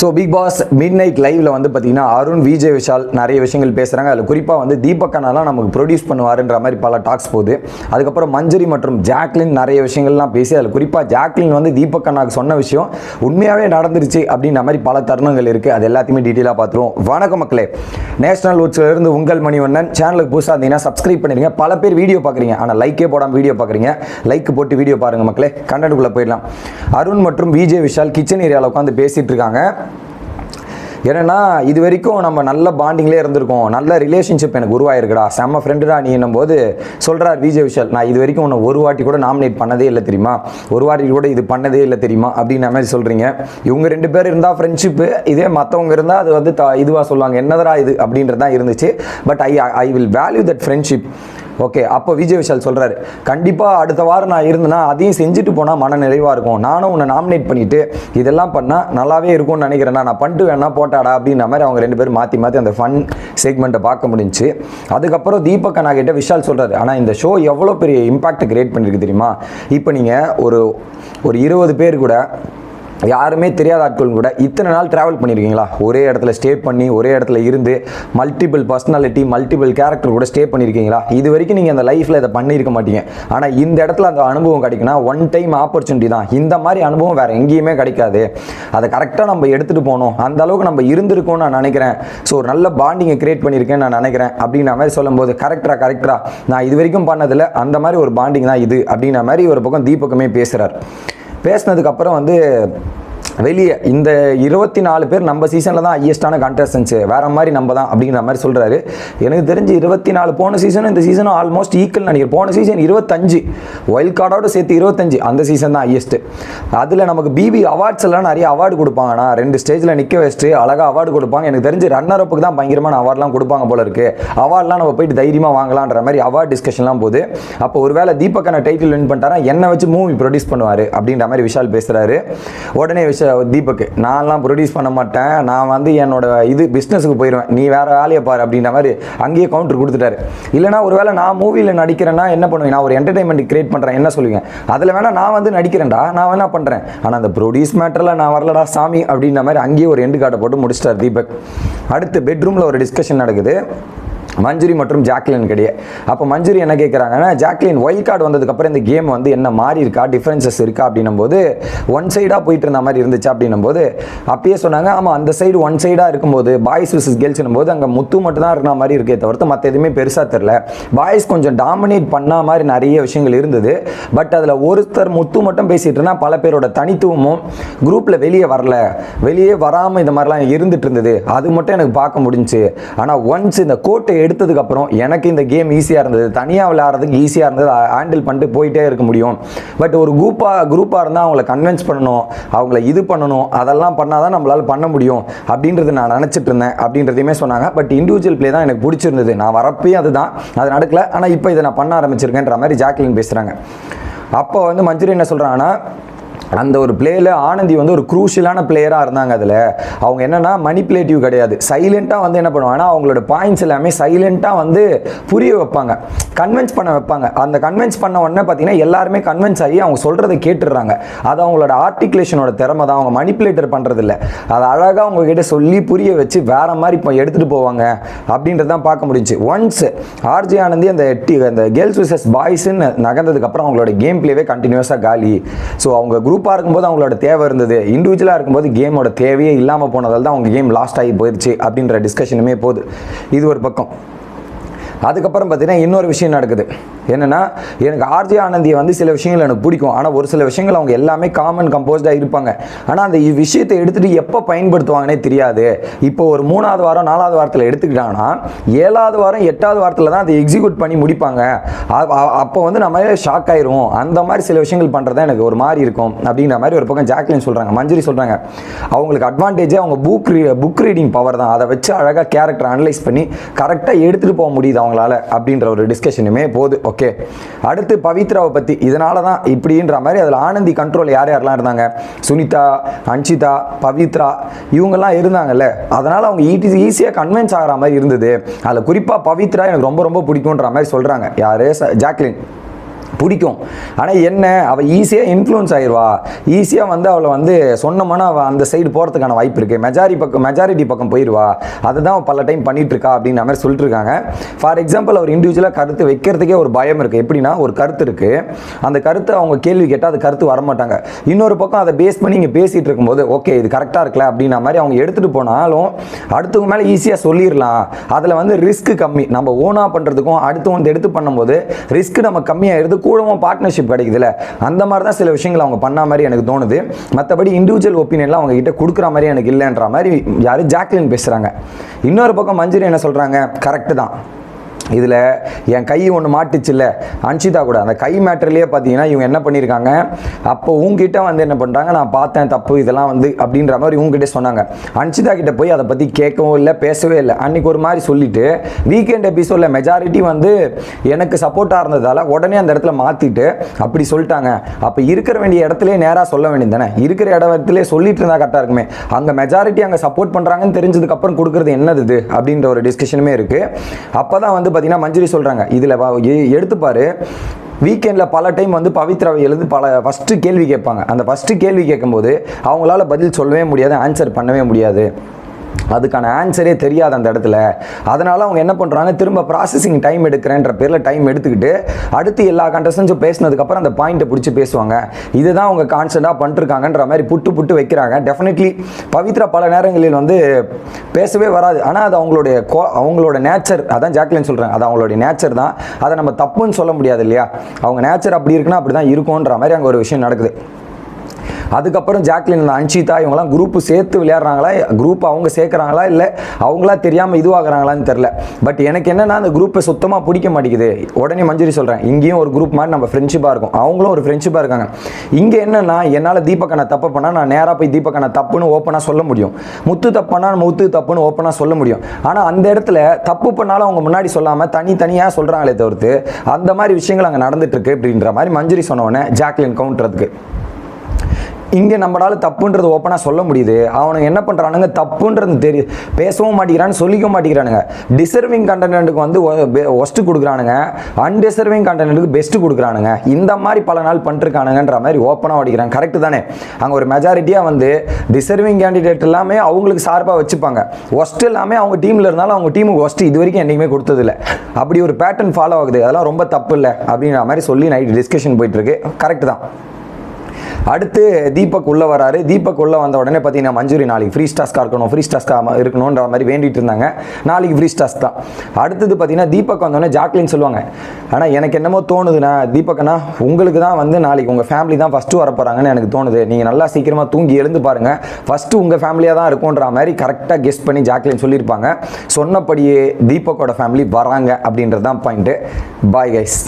So Bigg Boss midnight லைவ்ல வந்து பார்த்தீங்கன்னா அருண் விஜய் விஷால் நிறைய விஷயங்கள் பேசுகிறாங்க அதில் குறிப்பாக வந்து தீபக் அண்ணாலாம் நமக்கு ப்ரொடியூஸ் பண்ணுவாருன்ற மாதிரி பல டாக்ஸ் போகுது. அதுக்கப்புறம் மஞ்சரி மற்றும் ஜாக்லின் நிறைய விஷயங்கள்லாம் பேசி அதில் குறிப்பாக ஜாக்லின் வந்து தீபக் அண்ணாக்கு சொன்ன விஷயம் உண்மையாகவே நடந்துருச்சு அப்படின்ற மாதிரி பல தருணங்கள் இருக்குது அது எல்லாத்தையுமே டீட்டெயிலாக பார்த்துருவோம். வணக்கம் மக்களே. நேஷனல் இருந்து உங்கள் மணிவண்ணன். சேனலுக்கு புதுசாக இருந்தீங்கன்னா சப்ஸ்கிரைப் பண்ணிடுங்க பல பேர் வீடியோ பார்க்குறீங்க. ஆனால் லைக்கே போடாமல் வீடியோ பார்க்குறீங்க. லைக் போட்டு வீடியோ பாருங்கள் மக்களே. கண்டென்ட்டுக்குள்ளே போயிடலாம். அருண் மற்றும் விஜய் விஷால் கிச்சன் ஏரியாவில் உட்காந்து பேசிகிட்டு இருக்காங்க. ஏன்னா இது வரைக்கும் நம்ம நல்ல பாண்டிங்லேயே இருந்திருக்கோம். நல்ல ரிலேஷன்ஷிப் எனக்கு உருவாயிருக்குடா. செம்ம ஃப்ரெண்டுடா நீ போது சொல்கிறார் விஜய் விஷால் நான் இது வரைக்கும் உன்னை ஒரு வாட்டி கூட நாமினேட் பண்ணதே இல்லை தெரியுமா? ஒரு வாட்டி கூட இது பண்ணதே இல்லை தெரியுமா? அப்படின்ற மாதிரி சொல்கிறீங்க இவங்க ரெண்டு பேர் இருந்தால் ஃப்ரெண்ட்ஷிப்பு இதே மற்றவங்க இருந்தால் அது வந்து த இதுவாக சொல்லுவாங்க. என்னதரா இது? அப்படின்றது தான் இருந்துச்சு. But I I will value that friendship okay அப்போ விஜய் விஷால் சொல்கிறாரு கண்டிப்பாக அடுத்த வாரம் நான் இருந்தேன்னா அதையும் செஞ்சுட்டு போனால் மன நிறைவாக இருக்கும். நானும் உன்னை நாமினேட் பண்ணிவிட்டு இதெல்லாம் பண்ணால் நல்லாவே இருக்கும்னு நினைக்கிறேன்னா நான் பண்ணிட்டு வேணா போட்டாடா அப்படின்ற மாதிரி அவங்க ரெண்டு பேரும் மாற்றி மாற்றி அந்த ஃபன் செக்மெண்ட்டை பார்க்க முடிஞ்சுச்சு. அதுக்கப்புறம் தீபக் அண்ணா கிட்ட விஷால் சொல்கிறாரு ஆனால் இந்த ஷோ எவ்வளோ பெரிய இம்பாக்டை கிரியேட் பண்ணியிருக்கு தெரியுமா? இப்போ நீங்கள் ஒரு ஒரு இருபது பேர் கூட யாருமே தெரியாத ஆட்களும் கூட இத்தனை நாள் ட்ராவல் பண்ணியிருக்கீங்களா ஒரே இடத்துல ஸ்டே பண்ணி ஒரே இடத்துல இருந்து மல்டிபிள் பர்சனாலிட்டி மல்டிபிள் கேரக்டர் கூட ஸ்டே பண்ணியிருக்கீங்களா இது வரைக்கும் நீங்கள் அந்த லைஃப்பில் இதை பண்ணியிருக்க மாட்டீங்க. ஆனால் இந்த இடத்துல அந்த அனுபவம் கிடைக்குன்னா ஒன் டைம் ஆப்பர்ச்சுனிட்டி தான். இந்த மாதிரி அனுபவம் வேறு எங்கேயுமே கிடைக்காது. அதை கரெக்டாக நம்ம எடுத்துகிட்டு போகணும். அந்த அளவுக்கு நம்ம இருந்திருக்கோம்னு நான் நினைக்கிறேன். ஸோ ஒரு நல்ல பாண்டிங்கை கிரியேட் பண்ணியிருக்கேன்னு நான் நினைக்கிறேன். அப்படின்ற மாதிரி சொல்லும்போது கரெக்டாக கரெக்டாக நான் இது வரைக்கும் பண்ணதில் அந்த மாதிரி ஒரு பாண்டிங் தான் இது. அப்படின்ற மாதிரி ஒரு பக்கம் தீபக்கமே பேசுகிறார் பேசினதுக்கப்புறம் வந்து வெளியே இந்த இருபத்தி நாலு பேர் நம்ம சீசனில் தான் ஹையஸ்டான கண்டஸ்டன்ஸு வேற மாதிரி நம்ம தான் அப்படிங்கிற மாதிரி சொல்கிறாரு எனக்கு தெரிஞ்சு இருபத்தி நாலு போன சீசனும் இந்த சீசனும் ஆல்மோஸ்ட் ஈக்குவல் நினைக்கிறேன். போன சீசன் இருபத்தஞ்சு ஒயில்ட் கார்டோட சேர்த்து இருபத்தஞ்சு. அந்த சீசன் தான் ஹையஸ்ட்டு அதில் நமக்கு பிபி அவார்ட்ஸ் எல்லாம் நிறைய அவார்டு கொடுப்பாங்கண்ணா ரெண்டு ஸ்டேஜில் நிற்க வச்சுட்டு அழகாக அவார்டு கொடுப்பாங்க. எனக்கு தெரிஞ்சு ரன்னர் அப்புக்கு தான் பயங்கரமான அவார்ட்லாம் கொடுப்பாங்க போல இருக்கு. அவார்ட்லாம் நம்ம போயிட்டு தைரியமாக வாங்கலான்ற மாதிரி அவார்ட் டிஸ்கஷன்லாம் போகுது. அப்போ ஒருவேளை தீபக்கான டைட்டில் வின் பண்ணிட்டாரா? என்னை வச்சு மூவி ப்ரொடியூஸ் பண்ணுவார் அப்படின்ற மாதிரி விஷால் பேசுகிறாரு உடனே விஷ தீபக் நான்லாம் ப்ரொடியூஸ் பண்ண மாட்டேன். நான் வந்து என்னோட இது பிஸ்னஸுக்கு போயிடுவேன் நீ வேறு வேலையை பாரு அப்படின்ற மாதிரி அங்கேயே கவுண்டர் கொடுத்துட்டாரு. இல்லைனா ஒரு வேளை நான் மூவியில் நடிக்கிறேன்னா என்ன பண்ணுவேன்? நான் ஒரு என்டர்டைன்மெண்ட் கிரியேட் பண்ணுறேன் என்ன சொல்லுவீங்க? அதில் வேணால் நான் வந்து நடிக்கிறேன்டா. நான் வேணா பண்ணுறேன் ஆனால் அந்த ப்ரொடியூஸ் மேட்டரில் நான் வரலடா சாமி அப்படின்ற மாதிரி அங்கேயே ஒரு எண்டு காட்டை போட்டு முடிச்சிட்டார் தீபக். அடுத்து பெட்ரூமில் ஒரு டிஸ்கஷன் நடக்குது. மஞ்சுரி மற்றும் ஜாக்லின் கிடையே. அப்போ மஞ்சுரி என்ன கேட்குறாங்கன்னா ஜாக்லின் ஒயில்ட் கார்டு வந்ததுக்கப்புறம் இந்த கேம் வந்து என்ன மாறி இருக்கா டிஃப்ரென்சஸ் இருக்கா அப்படின்னும் போது ஒன் சைடாக போயிட்டு இருந்த மாதிரி இருந்துச்சு அப்படின்னும் போது அப்பயே சொன்னாங்க ஆமாம் அந்த சைடு ஒன் சைடாக இருக்கும்போது பாய்ஸ் விசஸ் கேர்ள்ஸ்னும் போது அங்கே முத்து மட்டும் தான் இருக்கிற மாதிரி இருக்கே தவிர்த்து மற்ற எதுவுமே பெருசாக தெரில பாய்ஸ் கொஞ்சம் டாமினேட் பண்ண மாதிரி நிறைய விஷயங்கள் இருந்தது. பட் அதில் ஒருத்தர் முத்து மட்டும் பேசிகிட்டு இருந்தால் பல பேரோட தனித்துவமும் குரூப்பில் வெளியே வரல. வெளியே வராமல் இந்த மாதிரிலாம் இருந்துட்டு இருந்தது. அது மட்டும் எனக்கு பார்க்க முடிஞ்சு ஆனால் ஒன்ஸ் இந்த கோட்டை எடு எடுத்ததுக்கப்புறம் எனக்கு இந்த கேம் ஈஸியாக இருந்தது. தனியாக விளையாடுறதுக்கு ஈஸியாக இருந்தது. ஹேண்டில் பண்ணிட்டு போயிட்டே இருக்க முடியும். பட் ஒரு குரூப்பாக குரூப்பாக இருந்தால் அவங்கள கன்வின்ஸ் பண்ணணும். அவங்கள இது பண்ணணும். அதெல்லாம் பண்ணால் தான் நம்மளால் பண்ண முடியும். அப்படின்றது நான் நினச்சிட்டு இருந்தேன். அப்படின்றதையுமே சொன்னாங்க. பட் இண்டிவிஜுவல் ப்ளே தான் எனக்கு பிடிச்சிருந்தது. நான் வரப்பையும் அதுதான். அது நடக்கல. ஆனால் இப்போ இதை நான் பண்ண ஆரம்பிச்சிருக்கேன்ற மாதிரி ஜாக்லின் பேசுகிறாங்க அப்போ வந்து மஞ்சுரி என்ன சொல்கிறாங்கன்னா அந்த ஒரு பிளேயில் ஆனந்தி வந்து ஒரு குரூஷியலான பிளேயராக இருந்தாங்க அதில். அவங்க என்னென்னா மணிப்புலேட்டிவ் கிடையாது. சைலண்ட்டாக வந்து என்ன பண்ணுவாங்கன்னா அவங்களோட பாயிண்ட்ஸ் எல்லாமே சைலண்ட்டாக வந்து புரிய வைப்பாங்க. கன்வின்ஸ் பண்ண வைப்பாங்க. அந்த கன்வின்ஸ் பண்ண உடனே பார்த்தீங்கன்னா எல்லாருமே கன்வின்ஸ் ஆகி அவங்க சொல்கிறத கேட்டுடுறாங்க. அது அவங்களோட ஆர்டிகுலேஷனோட திறமை தான். அவங்க மணிப்புலேட்டர் பண்ணுறதில்ல அதை அழகாக அவங்கக்கிட்ட சொல்லி புரிய வச்சு வேறு மாதிரி இப்போ எடுத்துகிட்டு போவாங்க அப்படின்றது தான் பார்க்க முடிஞ்சு ஒன்ஸ் ஆர்ஜி ஆனந்தி அந்த டி அந்த கேர்ள்ஸ் விசஸ் பாய்ஸ்ன்னு நகர்ந்ததுக்கப்புறம் அவங்களோட கேம் பிளேவே கண்டினியூஸாக காலி. ஸோ அவங்க குரூப்பாக இருக்கும்போது அவங்களோட தேவை இருந்தது. இண்டிவிஜுவலாக இருக்கும்போது கேமோட தேவையே இல்லாமல் போனதால் தான் அவங்க கேம் லாஸ்ட் ஆகி போயிடுச்சு அப்படின்ற டிஸ்கஷனுமே போகுது. இது ஒரு பக்கம். அதுக்கப்புறம் பார்த்தீங்கன்னா இன்னொரு விஷயம் நடக்குது. என்னென்னா எனக்கு ஆர்ஜி ஆனந்தியை வந்து சில விஷயங்கள் எனக்கு பிடிக்கும். ஆனால் ஒரு சில விஷயங்கள் அவங்க எல்லாமே காமன் கம்போஸ்டாக இருப்பாங்க. ஆனால் அந்த விஷயத்தை எடுத்துகிட்டு எப்போ பயன்படுத்துவாங்கன்னே தெரியாது. இப்போ ஒரு மூணாவது வாரம் நாலாவது வாரத்தில் எடுத்துக்கிட்டாங்கன்னா ஏழாவது வாரம் எட்டாவது வாரத்தில் தான் அதை எக்ஸிக்யூட் பண்ணி முடிப்பாங்க. அப்போ வந்து நம்ம ஷாக் ஆயிரும். அந்த மாதிரி சில விஷயங்கள் பண்ணுறது எனக்கு ஒரு மாதிரி இருக்கும். அப்படிங்கிற மாதிரி ஒரு பக்கம் ஜாக்லின் சொல்கிறாங்க மஞ்சரி சொல்கிறாங்க அவங்களுக்கு அட்வான்டேஜே அவங்க book re book reading power தான். அதை வச்சு அழகாக கேரக்டர் அனலைஸ் பண்ணி கரெக்டாக எடுத்துகிட்டு போக முடியுது அவங்களால அப்படின்ற ஒரு டிஸ்கஷனுமே போகுது. ஓகே. அடுத்து பவித்ராவை பற்றி இதனால தான் இப்படின்ற மாதிரி அதில் ஆனந்தி கண்ட்ரோல் யார் யாரெல்லாம் இருந்தாங்க? சுனிதா அன்ஷிதா பவித்ரா இவங்கெல்லாம் இருந்தாங்கல்ல. அதனால் அவங்க ஈட்டி ஈஸியாக கன்வின்ஸ் ஆகிற மாதிரி இருந்தது. அதில் குறிப்பாக பவித்ரா எனக்கு ரொம்ப ரொம்ப பிடிக்குன்ற மாதிரி சொல்கிறாங்க யார்? ஜாக்லின். பிடிக்கும். ஆனால் என்ன அவள் ஈஸியாக இன்ஃப்ளூயன்ஸ் ஆயிடுவா ஈஸியாக வந்து அவளை வந்து சொன்னோம்னா அவள் அந்த சைடு போகிறதுக்கான வாய்ப்பு இருக்குது மெஜாரி பக்கம் மெஜாரிட்டி பக்கம் போயிடுவா அதை தான் அவள் பல டைம் பண்ணிட்டு இருக்கா அப்படின்ற மாதிரி சொல்லிட்டு இருக்காங்க. ஃபார் எக்ஸாம்பிள் அவர் இண்டிவிஜுவலாக கருத்து வைக்கிறதுக்கே ஒரு பயம் இருக்குது எப்படின்னா ஒரு கருத்து இருக்குது அந்த கருத்தை அவங்க கேள்வி கேட்டால் அது கருத்து வரமாட்டாங்க. இன்னொரு பக்கம் அதை பேஸ் பண்ணி இங்கே பேசிகிட்டு இருக்கும்போது ஓகே இது கரெக்டாக இருக்கல அப்படின்ற மாதிரி அவங்க எடுத்துகிட்டு போனாலும் அடுத்தவங்க மேலே ஈஸியாக சொல்லிடலாம். அதில் வந்து ரிஸ்க் கம்மி. நம்ம ஓனாக பண்ணுறதுக்கும் அடுத்தவங்க எடுத்து பண்ணும்போது ரிஸ்க் நம்ம கம்மியாகிடுது கூடவும் பார்ட்னர்ஷிப் கிடைக்குதுல்ல? அந்த மாதிரி தான் சில விஷயங்கள் அவங்க பண்ண மாதிரி எனக்கு தோணுது. மற்றபடி இண்டிவிஜுவல் ஒப்பீனியன்லாம் அவங்க கிட்ட கொடுக்குற மாதிரி எனக்கு இல்லைன்ற மாதிரி யார் ஜாக்லின் பேசுகிறாங்க இன்னொரு பக்கம் மஞ்சரி என்ன சொல்கிறாங்க கரெக்டு தான். இதில் என் கை ஒன்று மாட்டுச்சுல்ல அன்ஷிதா கூட. அந்த கை மேட்டர்லேயே பார்த்தீங்கன்னா இவங்க என்ன பண்ணியிருக்காங்க அப்போ உங்ககிட்ட வந்து என்ன பண்ணுறாங்க நான் பார்த்தேன் தப்பு இதெல்லாம் வந்து அப்படின்ற மாதிரி உங்ககிட்ட சொன்னாங்க. அன்ஷிதா கிட்ட போய் அதை பற்றி கேட்கவும் இல்லை பேசவே இல்லை. அன்றைக்கி ஒரு மாதிரி சொல்லிவிட்டு வீக்கெண்ட் எபிசோடில் மெஜாரிட்டி வந்து எனக்கு சப்போர்ட்டாக இருந்ததால் உடனே அந்த இடத்துல மாற்றிட்டு அப்படி சொல்லிட்டாங்க. அப்போ இருக்கிற வேண்டிய இடத்துலயே நேராக சொல்ல வேண்டியது தானே? இருக்கிற இடத்துலேயே சொல்லிட்டு இருந்தால் கரெக்டாக இருக்குமே. அங்கே மெஜாரிட்டி அங்கே சப்போர்ட் பண்ணுறாங்கன்னு தெரிஞ்சதுக்கப்புறம் கொடுக்குறது என்னது அப்படின்ற ஒரு டிஸ்கஷனுமே இருக்குது அப்போ தான் வந்து பார்த்தீங்கன்னா மஞ்சுரி சொல்கிறாங்க இதில் எடுத்துப்பாரு வீக்கெண்டில் பல டைம் வந்து பவித்ராவை எழுந்து பல ஃபஸ்ட்டு கேள்வி கேட்பாங்க. அந்த ஃபஸ்ட்டு கேள்வி கேட்கும்போது அவங்களால பதில் சொல்லவே முடியாது ஆன்சர் பண்ணவே முடியாது. அதுக்கான ஆன்சரே தெரியாது அந்த இடத்துல. அதனால் அவங்க என்ன பண்ணுறாங்க திரும்ப ப்ராசஸிங் டைம் எடுக்கிறேன்ற பேரில் டைம் எடுத்துக்கிட்டு அடுத்து எல்லா கண்டஸ்டன்ஸும் பேசினதுக்கப்புறம் அந்த பாயிண்ட்டை பிடிச்சி பேசுவாங்க. இதுதான் அவங்க கான்ஸ்டண்ட்டாக பண்ணிருக்காங்கன்ற மாதிரி புட்டு புட்டு வைக்கிறாங்க. டெஃபினெட்லி பவித்ரா பல நேரங்களில் வந்து பேசவே வராது. ஆனால் அது அவங்களுடைய கோ அவங்களோட நேச்சர் அதான் ஜாக்லின் சொல்கிறாங்க அது அவங்களுடைய நேச்சர் தான். அதை நம்ம தப்புன்னு சொல்ல முடியாது இல்லையா? அவங்க நேச்சர் அப்படி இருக்குன்னா அப்படி தான் இருக்கும்ன்ற மாதிரி அங்கே ஒரு விஷயம் நடக்குது. அதுக்கப்புறம் ஜாக்லின் அன்ஷிதா இவங்கலாம் குரூப் சேர்த்து விளையாடுறாங்களா? குரூப் அவங்க சேர்க்குறாங்களா? இல்லை அவங்களா தெரியாமல் இதுவாகிறாங்களான்னு தெரில பட் எனக்கு என்னென்னா அந்த குரூப்பை சுத்தமாக பிடிக்க மாட்டேங்குது. உடனே மஞ்சரி சொல்கிறேன் இங்கேயும் ஒரு குரூப் மாதிரி நம்ம ஃப்ரெண்ட்ஷிப்பாக இருக்கும். அவங்களும் ஒரு ஃப்ரெண்ட்ஷிப்பாக இருக்காங்க. இங்கே என்னென்னா என்னால் தீபக்கனை தப்பு பண்ணால் நான் நேராக போய் தீபக்கனை தப்புன்னு ஓப்பனாக சொல்ல முடியும். முத்து தப்புனா முத்து தப்புன்னு ஓப்பனாக சொல்ல முடியும். ஆனால் அந்த இடத்துல தப்பு பண்ணாலும் அவங்க முன்னாடி சொல்லாமல் தனித்தனியாக சொல்கிறாங்களே தவிர்த்து அந்த மாதிரி விஷயங்கள் அங்கே நடந்துட்டு இருக்கு அப்படின்ற மாதிரி மஞ்சரி சொன்ன ஜாக்லின் கவுண்டருக்கு இங்கே நம்மளால தப்புன்றது ஓப்பனாக சொல்ல முடியுது. அவனுங்க என்ன பண்ணுறானுங்க தப்புன்றது தெரிய பேசவும் மாட்டேங்கிறான்னு சொல்லிக்க மாட்டேங்கிறானுங்க. டிசர்விங் கண்டென்ட்டுக்கு வந்து ஒஸ்ட்டு கொடுக்குறானுங்க. அன்டிசர்விங் கண்டென்ட்டுக்கு பெஸ்ட்டு கொடுக்குறானுங்க. இந்த மாதிரி பல நாள் பண்ணிருக்கானுங்கன்ற மாதிரி ஓப்பனாக அடிக்கிறாங்க கரெக்டு தானே? அங்கே ஒரு மெஜாரிட்டியாக வந்து டிசர்விங் கேண்டிடேட் எல்லாமே அவங்களுக்கு சார்பாக வச்சுப்பாங்க. ஒஸ்ட் எல்லாமே அவங்க டீமில் இருந்தாலும் அவங்க டீமுக்கு ஒஸ்ட்டு இது வரைக்கும் என்றைக்குமே கொடுத்ததில்ல. அப்படி ஒரு பேட்டர்ன் ஃபாலோ ஆகுது. அதெல்லாம் ரொம்ப தப்பு இல்லை அப்படின்ற மாதிரி சொல்லி நைட் டிஸ்கஷன் போயிட்டுருக்கு கரெக்ட் தான். அடுத்து தீபக் உள்ளே வராரு. தீபக் உள்ளே வந்த உடனே பார்த்தீங்கன்னா மஞ்சூரி நாளைக்கு ஃப்ரீ ஸ்டாஸ்க்காக இருக்கணும் ஃப்ரீ ஸ்டாஸ்க்காக இருக்கணுன்ற மாதிரி வேண்டிட்டு இருந்தாங்க. நாளைக்கு ஃப்ரீ ஸ்டாஸ் தான். அடுத்தது பார்த்தீங்கன்னா தீபக் வந்தோடனே ஜாக்லின் சொல்லுவாங்க. ஆனால் எனக்கு என்னமோ தோணுதுண்ணா தீபக்னா உங்களுக்கு தான் வந்து நாளைக்கு உங்கள் ஃபேமிலி தான் ஃபஸ்ட்டு வர போகிறாங்கன்னு எனக்கு தோணுது. நீங்கள் நல்லா சீக்கிரமாக தூங்கி எழுந்து பாருங்கள் ஃபஸ்ட்டு உங்கள் ஃபேமிலியாக தான் இருக்கும்ன்ற மாதிரி கரெக்டாக கெஸ்ட் பண்ணி ஜாக்லின் சொல்லியிருப்பாங்க. சொன்னபடியே தீபக்கோட ஃபேமிலி வராங்க அப்படின்றது தான் பாயிண்ட்டு பாய் கைஸ்